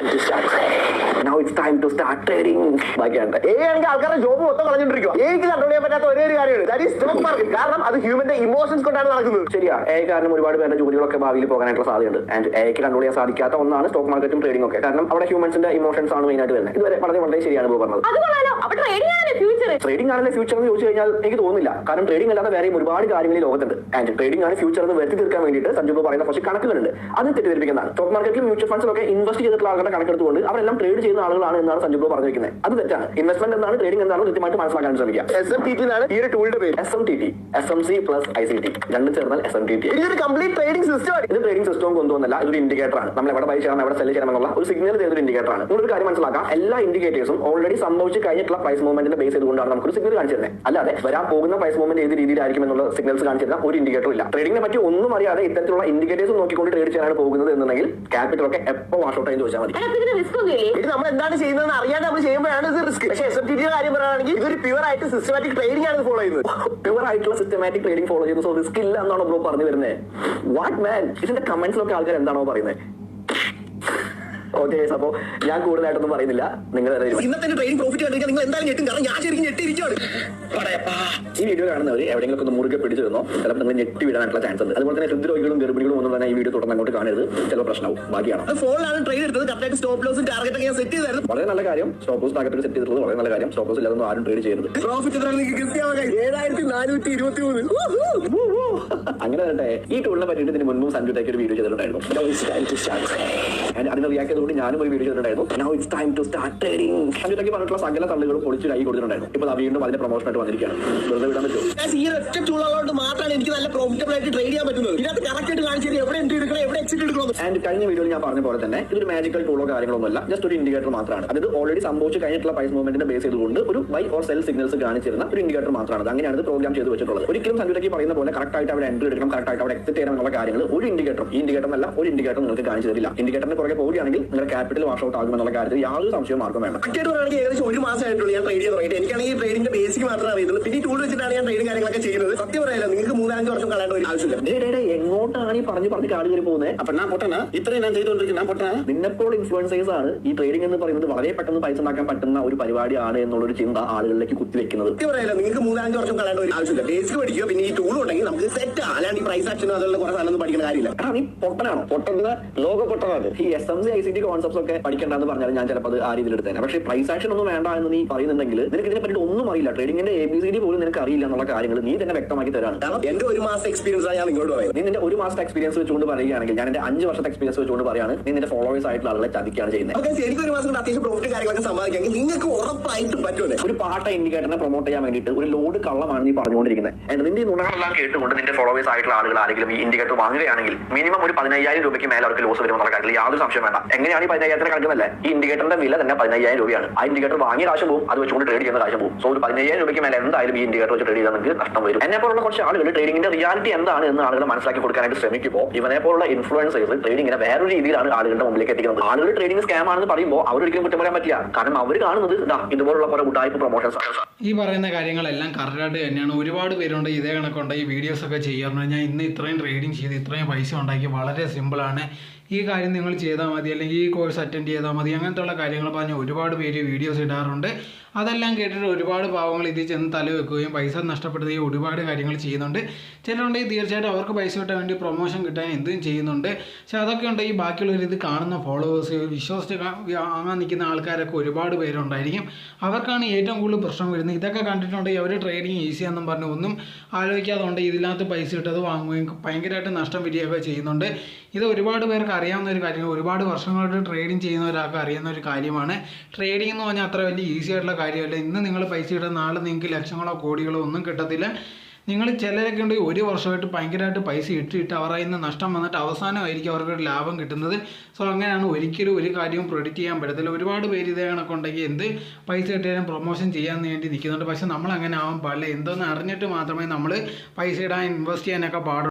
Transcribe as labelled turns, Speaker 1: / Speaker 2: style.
Speaker 1: Now it's time to start trading. ബാക്കിയാണ് ഏ ആണെങ്കിൽ ആൾക്കാരുടെ ജോബ് മൊത്തം കളഞ്ഞോണ്ടിരിക്കുക എനിക്ക് കൺട്രോൾ ചെയ്യാൻ പറ്റാത്ത ഒരേ ഒരു കാര്യമാണ്. ദാറ്റ് ഈസ് സ്റ്റോക്ക് മാർക്കറ്റ് കാരണം അത് ഹ്യൂമന്റെ ഇമോഷൻസ് കൊണ്ടാണ് നടക്കുന്നത്. എ കാരണം ഒരുപാട് പേരുടെ ജോലികളൊക്കെ ഭാവിയിൽ പോകാനായിട്ടുള്ള സാധ്യതയുണ്ട്. ആൻഡ് എക്ക് കൺട്രോൾ ചെയ്യാൻ സാധിക്കാത്ത ഒന്നാണ് സ്റ്റോക്ക് മാർക്കറ്റും ട്രേഡിംഗ് ഒക്കെ. കാരണം അവിടെ ഹ്യൂമൻസിന്റെ ഇമോഷൻസ് ആണ് മെയിൻ ആയിട്ട് വരുന്നത്. ഇതുവരെ വളരെ വളരെ ശരിയാണ് പറഞ്ഞത്.
Speaker 2: അത് കൊള്ളാലോ. അപ്പൊ ട്രേഡിംഗ് ആണ് ഫ്യൂച്ചർ
Speaker 1: ട്രേഡിംഗ് ആണല്ലേ ഫ്യൂച്ചർ എന്ന് ചോദിച്ചു കഴിഞ്ഞാൽ എനിക്ക് തോന്നുന്നില്ല. കാരണം ട്രേഡിംഗ് അല്ലാതെ വേറെയും ഒരുപാട് കാര്യങ്ങൾ ഈ ലോകത്തുണ്ട്. ആൻഡ് ട്രേഡിംഗ് ആണ് ഫ്യൂച്ചർ എന്ന് വരുത്തി തീർക്കാൻ വേണ്ടിയിട്ട് സഞ്ജു പറയുന്ന കുറച്ച് കണക്കുകളുണ്ട്. അത് തെറ്റിദ്ധരിപ്പിക്കുന്നതാണ്. സ്റ്റോക്ക് മാർക്കറ്റിൽ മ്യൂച്വൽ ഫണ്ട്സിലൊക്കെ ഇൻവെസ്റ്റ് ചെയ്തിട്ടുള്ള ആളുകളുടെ കണക്കെടുത്തുകൊണ്ട് അവരെല്ലാം ട്രേഡ് ചെയ്യുന്ന ആളുകളാണ് എന്നാണ് സഞ്ജു പറഞ്ഞിരിക്കുന്നത്. അത് തെറ്റാണ്. ഇൻവെസ്റ്റ്മെന്റ് എന്താണ് ട്രേഡിംഗ് എന്താണ് കൃത്യമായിട്ട് മനസ്സിലാക്കാൻ ശ്രമിക്കുക. എസ് എം ടി ടി ഈ ഒരു ടൂളിന്റെ പേര്. S M T T S M C plus I C T രണ്ടും ചേർന്നാൽ എസ് എം ടി ടി ഇതൊരു കംപ്ലീറ്റ് ട്രേഡിംഗ് സിസ്റ്റം ഇത് ട്രേഡിംഗ് സിസ്റ്റം കൊണ്ടുവന്നല്ല ഇതൊരു ഇൻഡിക്കേറ്റർ ആണ്. നമ്മൾ എവിടെ ബൈ ചെയ്യണം എവിടെ സെൽ ചെയ്യണം എന്നുള്ള ഒരു സിഗ്നൽ ചെയ്തൊരു ഇൻഡിക്കേറ്റർ ആണ്. നിങ്ങളൊരു കാര്യം മനസ്സിലാക്കാം. എല്ലാ ഇൻഡിക്കേറ്റേഴ്സും ഓൾറെഡി സംഭവിച്ചു കഴിഞ്ഞിട്ടുള്ള പ്രൈസ് മൂവ്മെന്റിന്റെ ബേസ് ചെയ്തുകൊണ്ടാണ് നമുക്കൊരു സിഗ്നൽ കാണിച്ചിരുന്നത് അല്ലാതെ വരാൻ പോകുന്ന പ്രൈസ് മൂവ്മെന്റ് ഏത് രീതിയിലായിരിക്കും എന്നുള്ള സിഗ്നൽസ് കാണിച്ചിരുന്ന ഒരു ഇൻഡിക്കേറ്റർ ഇല്ല. ട്രേഡിങ്ങിനെ പറ്റി ഒന്നും അറിയാതെ ഇത്തരത്തിലുള്ള ഇൻഡിക്കേറ്റേഴ്സ് നോക്കിക്കൊണ്ട് ട്രേഡ് ചെയ്യാനാണ് പോകുന്നത് എന്നുണ്ടെങ്കിൽ ക്യാപിറ്റൽ ഒക്കെ എപ്പോ വാഷ് ഔട്ട് ആയി ചോദിച്ചാൽ മതി. ഇത് നമ്മൾ എന്താണ് ചെയ്യുന്നതെന്ന് അറിയാതെ നമ്മൾ ചെയ്യുമ്പോഴാണ് ഇത് റിസ്ക് പക്ഷേ എസ് എം ടി കാര്യം പറയുകയാണെങ്കിൽ ഇതൊരു പ്യുവർ ആയിട്ട് സിസ്റ്റമാറ്റിക് ട്രേഡിംഗ് ആണ് ഫോളോ ചെയ്യുന്നത്. പ്യുവർ ആയിട്ടുള്ള സിസ്റ്റമാറ്റിക് ട്രേഡിംഗ് ഫോളോ ചെയ്യുന്നത് സോ റിസ്ക് ഇല്ല എന്നാണ് ബ്രോ പറഞ്ഞു വരുന്നത് വാട്ട് മാൻ ഇതിന്റെ കമന്റ്സിലൊക്കെ ആൾക്കാർ എന്താണോ പറയുന്നത് ഓക്കെ അപ്പോ ഞാൻ കൂടുതലായിട്ടൊന്നും പറയുന്നില്ല. നിങ്ങൾ
Speaker 3: ഇന്നത്തെ ട്രെയിനിങ് പ്രോഫിറ്റ് കണ്ടിരിക്കാൻ നിങ്ങൾ എന്തായാലും ഞെട്ടും. കാരണം ഞാൻ ശരിക്കും ഞെട്ടിയിരിക്കുകയാണ്
Speaker 1: ഈ വീഡിയോ കാണുന്നവർ എവിടെയെങ്കിലും ഒന്ന് മുറുകെ പിടിച്ചു തന്നോ ചിലപ്പോൾ നിങ്ങൾ ഞെട്ടി വിടാനായിട്ടുള്ള ചാൻസ് ഉണ്ട്. അതുപോലെ തന്നെ ഹൃദ്രോഗികളും ഗർഭിണികളും ഒന്നും തന്നെ ഈ വീഡിയോ തുടർന്ന് അങ്ങോട്ട് കാണരുത്. ചില പ്രശ്നവും ബാക്കിയാണ്
Speaker 3: ഫോണിലാണ് ട്രെയിൻ എടുത്തത്. കറക്റ്റായിട്ട് സ്റ്റോപ്പ് ലോസും ടാർഗറ്റ് ഒക്കെ ഞാൻ സെറ്റ് ചെയ്തായിരുന്നു.
Speaker 1: വളരെ നല്ല കാര്യം. സ്റ്റോപ്പ് ലോസ് ടാർഗറ്റ് സെറ്റ് ചെയ്തിട്ടുള്ളത് വളരെ നല്ല കാര്യം. സ്റ്റോപ്പ് ലോസ് ഇല്ലാതൊന്നും ആരും ട്രേഡ് ചെയ്യരുത്.
Speaker 3: പ്രോഫിറ്റ് കൃത്യമായി ഏഴായിരത്തി നാനൂറ്റി ഇരുപത്തി മൂന്ന്
Speaker 1: അങ്ങനെ തന്നെ ഈ ടൂളിനെ പറ്റിയിട്ട് ഇതിന് മുൻപും സഞ്ജുട്ടേക്ക് ഒരു വീഡിയോ ചെയ്തിട്ടുണ്ടായിരുന്നു. അതിന് റിയാക്ട് ചെയ്തുകൊണ്ട് ഞാനും ഒരു വീഡിയോ ചെയ്തിട്ടുണ്ടായിരുന്നു now it's time to start trading സഞ്ജുട്ടേക്ക് പറഞ്ഞിട്ടുള്ള സകല തള്ളുകളും പൊളിച്ച് കൈ കൊടുത്തിട്ടുണ്ടായിരുന്നു. ഇപ്പൊ വീണ്ടും അതിന്റെ പ്രൊമോഷൻ ആയിട്ട് വന്നിരിക്കുകയാണ്. വെറുതെ വിടാൻ പറ്റുമോ?
Speaker 3: Guys, ഈ ഒറ്റ ടൂളുള്ളതുകൊണ്ട് മാത്രമാണ് എനിക്ക് നല്ല പ്രോഫിറ്റബിൾ ആയിട്ട് ട്രേഡ് ചെയ്യാൻ പറ്റുന്നത്. ഇതിനകത്ത് കറക്റ്റ് ആയിട്ട് കാണിച്ചത് എവിടെ എൻട്രി എടുക്കണം എവിടെ എക്സിറ്റ് എടുക്കണം
Speaker 1: ആൻഡ് കഴിഞ്ഞ വീഡിയോയിൽ ഞാൻ പറഞ്ഞ പോലെ തന്നെ ഇതൊരു മാജിക്കൽ ടൂളോ കാര്യങ്ങളൊന്നുമല്ല. ജസ്റ്റ് ഒരു ഇൻഡിക്കേറ്റർ മാത്രമാണ്. അതായത് ഓൾറെഡി സംഭവിച്ച് കഴിഞ്ഞിട്ടുള്ള പ്രൈസ് മൂവ്മെന്റിനെ ബേസ് ചെയ്തുകൊണ്ട് ഒരു ബൈ ഓർ സെൽ സിഗ്നൽസ് കാണിച്ചിരുന്ന ഒരു ഇൻഡിക്കേറ്റർ മാത്രമാണ്. അങ്ങനെയാണ് ഇത് പ്രോഗ്രാം ചെയ്ത് വെച്ചിട്ടുള്ളത്. ഒരിക്കലും സഞ്ജുരയ്ക്ക് പറയുന്ന പോലെ കറക്റ്റ് ആയിട്ട് അവിടെ എൻട്രി എടുക്കണം കറക്റ്റ് ആയിട്ട് അവിടെ എക്സിറ്റ് ചെയ്യണം എന്നുള്ള കാര്യങ്ങൾ ഒരു ഇൻഡിക്കേറ്റർ ഈ ഇൻഡിക്കേറ്റർ അല്ല ഒരു ഇൻഡിക്കേറ്റർ നിങ്ങൾക്ക് കാണിച്ചു തരില്ല. ഇൻഡിക്കേറ്ററിന് പുറകെ പോവുകയാണെങ്കിൽ നിങ്ങളുടെ ക്യാപിറ്റൽ വാഷ് ഔട്ട് ആകുമെന്നുള്ള കാര്യത്തിൽ യാതൊരു സംശയവും
Speaker 3: മാർക്കും വേണം ഏകദേശം ഒരു മാസമായിട്ടുള്ളൂ ഞാൻ ട്രേഡ് ചെയ്ത് തുടങ്ങിയിട്ട്. എനിക്കാണെങ്കിൽ ട്രേഡിംഗിന്റെ ബേസിക് മാത്രമേ അറിയുള്ളൂ പിന്നെ ഈ ടൂൾ വെച്ചിട്ടാണ് ഞാൻ ട്രെയിനും കാര്യങ്ങളൊക്കെ ചെയ്യുന്നത്. സത്യം പറയാലോ നിങ്ങൾക്ക് മൂന്നാലഞ്ച് വർഷം കളയേണ്ട ഒരു ആവശ്യമില്ല.
Speaker 1: ഡേ, ഡേ, ഡേ, എങ്ങോട്ടാണ് ഈ പറഞ്ഞു പറഞ്ഞ് കാട് കയറി പോകുന്നത്
Speaker 3: അപ്പൊ ഞാൻ പൊട്ടന? ഇത്രയും ഞാൻ ചെയ്തുകൊണ്ടിരിക്കുന്ന ഞാൻ പൊട്ടനാ?
Speaker 1: നിന്നെപ്പോൾ ഇൻഫ്ലുവൻസേഴ്സ് ആണ് ഈ ട്രേഡിംഗ് എന്ന് പറയുന്നത് വളരെ പെട്ടെന്ന് പൈസ ഉണ്ടാക്കാൻ പറ്റുന്ന ഒരു പരിപാടിയാണ് എന്നുള്ളൊരു ചിന്ത ആളുകളിലേക്ക് കുത്തിവെക്കുന്നത്
Speaker 3: സത്യം പറയാലോ നിങ്ങൾക്ക് മൂന്നാലഞ്ച് വർഷം കളയേണ്ട ഒരു ആവശ്യമില്ല. ബേസിക് പഠിക്കുക പിന്നെ ഈ ടൂൾ ഉണ്ടെങ്കിൽ നമുക്ക് സെറ്റ് അല്ലാണ്ട് ഈ പ്രൈസ് ആക്ഷനും അതുള്ള കുറെ സാധനം പഠിക്കുന്ന കാര്യമില്ല.
Speaker 1: കാരണം ഈ പൊട്ടനാണോ? പൊട്ടന്റെ ലോക പൊട്ടനാണ്. ഈ S M C I C T concepts ഒക്കെ പഠിക്കേണ്ടെന്ന് പറഞ്ഞാൽ ഞാൻ ചിലപ്പോൾ അത് ആ രീതിയിൽ എടുത്തേനെ. പക്ഷേ പ്രൈസ് ആക്ഷൻ ഒന്നും വേണ്ട എന്ന് നീ പറയുന്നുണ്ടെങ്കിൽ നിനക്ക് ഇതിനെ പറ്റിയിട്ട് ഒന്നും അറിയില്ല. ട്രേഡിംഗിന്റെ എ ബി സി ഡി പോലും നിനക്ക് അറിയില്ല എന്നുള്ള കാര്യങ്ങൾ നീ തന്നെ വ്യക്തമാക്കി തരാണ്.
Speaker 3: കാരണം എന്റെ ഒരു മാസം എക്സ്പീരിയൻസ് ആണ് ഞാൻ ഇങ്ങോട്ട് പറയുന്നത്.
Speaker 1: നീ നിന്റെ ഒരു മാസത്തെ എക്സ്പീരിയൻസ് വെച്ചുകൊണ്ട് പറയുകയാണെങ്കിൽ ഞാൻ എന്റെ അഞ്ച് വർഷത്തെ എക്സ്പീരിയൻസ് വെച്ചുകൊണ്ട് പറയാണ് നീ നിന്റെ ഫോളോവേഴ്സ് ആയിട്ടുള്ള ആളുകളെ ചതിക്കുകയാണ് ചെയ്യുന്നത്.
Speaker 3: എനിക്ക് ഒരു മാസം അത്യാവശ്യം പ്രോഫിറ്റ് കാര്യങ്ങളൊക്കെ സമ്പാദിക്കാമെങ്കിൽ നിങ്ങൾക്ക് ഉറപ്പായിട്ടും പറ്റുമല്ലേ?
Speaker 1: ഒരു പാട്ട ഇൻഡിക്കേറ്ററിനെ പ്രൊമോട്ട് ചെയ്യാൻ വേണ്ടിയിട്ട് ഒരു ലോഡ് കള്ളമാണ് നീ പറഞ്ഞുകൊണ്ടിരിക്കുന്നത്. നിന്റെ നുണകളെല്ലാം കേട്ടുകൊണ്ട് നിന്റെ ഫോളോവേഴ്സ് ആയിട്ടുള്ള ആളുകൾ ആരെങ്കിലും ഈ ഇൻഡിക്കേറ്റർ വാങ്ങുകയാണെങ്കിൽ മിനിമം ഒരു പതിനയ്യായിരം രൂപയ്ക്ക് മേലെ അവർക്ക് ലോസ് വരുമെന്നുള്ള കാര്യത്തിൽ യാതൊരു സംശയം വേണ്ട. എങ്ങനെയാണ് ഈ പതിനയ്യായിരത്തിന് കണക്കുന്നല്ലേ ഈ ഇൻഡിക്കേറ്ററിന്റെ വില തന്നെ പതിനയ്യായിരം രൂപയാണ്. ആ ഇൻഡിക്കേറ്റർ വാങ്ങിയ കാശ് പോകും അത് വെച്ചുകൊണ്ട് ട്രേഡ് ചെയ്യുന്ന കാശ് പോകും സോ ഒരു പതിനയ്യായിരം രൂപയ്ക്ക് മേലെ എന്തായാലും ഈ ഇൻഡിക്കേറ്റർ വെച്ച് ട്രേഡ് ചെയ്താൽ നിങ്ങൾക്ക് നഷ്ടം വരും. എന്നെ പോലുള്ള കുറച്ച് ആളുകൾ ട്രേഡിംഗിന്റെ റിയാലിറ്റി എന്താണ് എന്ന് ആളുകൾ മനസ്സിലാക്കി കൊടുക്കാനായിട്ട് ശ്രമിക്കുമ്പോൾ ഇവനെ പോലുള്ള ഇൻഫ്ലുവൻസേഴ്സ് ട്രേഡിംഗിനെ വേറൊരു രീതിയിലാണ് ആളുകളുടെ മുമ്പിലേക്ക് എത്തിക്കുന്നത്. ആളുകൾ ട്രേഡിംഗ് സ്കാം ആണെന്ന് പറയുമ്പോൾ അവരൊരിക്കലും കുറ്റം പറയാൻ പറ്റില്ല. കാരണം അവർ കാണുന്നത് ഇതാ ഇതുപോലുള്ള കുറെ ഉടായ്പ പ്രൊമോഷൻസ് ആണ്.
Speaker 4: ഈ പറയുന്ന കാര്യങ്ങളെല്ലാം കറക്റ്റായിട്ട് തന്നെയാണ്. ഒരുപാട് പേരുണ്ട് ഇതേ കണക്കുണ്ട് ഈ വീഡിയോസ് ഒക്കെ ചെയ്യാറുണ്ട്. ഞാൻ ഇന്ന് ഇത്രയും ട്രേഡിങ് ചെയ്ത് ഇത്രയും പൈസ ഉണ്ടാക്കി വളരെ സിമ്പിളാണ് ഈ കാര്യം നിങ്ങൾ ചെയ്താൽ മതി. അല്ലെങ്കിൽ ഈ കോഴ്സ് അറ്റൻഡ് ചെയ്താൽ മതി. അങ്ങനത്തെ കാര്യങ്ങൾ പറഞ്ഞ് ഒരുപാട് പേര് വീഡിയോസ് ഇടാറുണ്ട്. അതെല്ലാം കേട്ടിട്ട് ഒരുപാട് പാവങ്ങൾ ഇതിൽ ചെന്ന് തല വെക്കുകയും പൈസ നഷ്ടപ്പെടുകയും ഒരുപാട് കാര്യങ്ങൾ ചെയ്യുന്നുണ്ട്. ചിലരുണ്ടെങ്കിൽ തീർച്ചയായിട്ടും അവർക്ക് പൈസ കിട്ടാൻ വേണ്ടി പ്രൊമോഷൻ കിട്ടാൻ എന്തും ചെയ്യുന്നുണ്ട്. പക്ഷെ അതൊക്കെ ഉണ്ടെങ്കിൽ ബാക്കിയുള്ളവർ ഇത് കാണുന്ന ഫോളോവേഴ്സ് വിശ്വസിച്ച് വാങ്ങാൻ നിൽക്കുന്ന ആൾക്കാരൊക്കെ ഒരുപാട് പേരുണ്ടായിരിക്കും. അവർക്കാണ് ഏറ്റവും കൂടുതൽ പ്രശ്നം വരുന്നത്. ഇതൊക്കെ കണ്ടിട്ടുണ്ടെങ്കിൽ അവർ ട്രേഡിങ് ഈസിയാണെന്നും പറഞ്ഞ്. ഒന്നും ആലോചിക്കാതെ ഇതിനകത്ത് പൈസ ഇട്ടത് വാങ്ങുകയും ഭയങ്കരമായിട്ട് നഷ്ടം വരികയൊക്കെ ചെയ്യുന്നുണ്ട്. ഇത് ഒരുപാട് പേർക്ക് അറിയാവുന്ന ഒരു കാര്യം ഒരുപാട് വർഷങ്ങളായിട്ട് ട്രേഡിങ് ചെയ്യുന്ന ഒരാൾക്ക് അറിയുന്ന ഒരു കാര്യമാണ്. ട്രേഡിംഗ് എന്ന് പറഞ്ഞാൽ അത്ര വലിയ ഈസി ആയിട്ടുള്ള കാര്യമല്ല. ഇന്ന് നിങ്ങൾ പൈസ ഇടുന്ന നാളെ നിങ്ങൾക്ക് ലക്ഷങ്ങളോ കോടികളോ ഒന്നും കിട്ടത്തില്ല. നിങ്ങൾ ചിലരൊക്കെ ഉണ്ടെങ്കിൽ ഒരു വർഷമായിട്ട് ഭയങ്കരമായിട്ട് പൈസ ഇട്ടിട്ട് അവരുടെ നിന്ന് നഷ്ടം വന്നിട്ട് അവസാനമായിരിക്കും അവർക്ക് ലാഭം കിട്ടുന്നത്. സോ അങ്ങനെയാണ് ഒരിക്കലും ഒരു കാര്യവും പ്രൊഡിക്റ്റ് ചെയ്യാൻ പറ്റത്തില്ല. ഒരുപാട് പേര് ഇതേ കണക്കുണ്ടെങ്കിൽ എന്ത് പൈസ കിട്ടിയാലും പ്രൊമോഷൻ ചെയ്യാൻ വേണ്ടി നിൽക്കുന്നുണ്ട്. പക്ഷേ നമ്മൾ അങ്ങനെ ആവാൻ പാടില്ല. എന്തോന്ന് അറിഞ്ഞിട്ട് മാത്രമേ നമ്മൾ പൈസ ഇടാൻ ഇൻവെസ്റ്റ് ചെയ്യാനൊക്കെ പാടുള്ളൂ.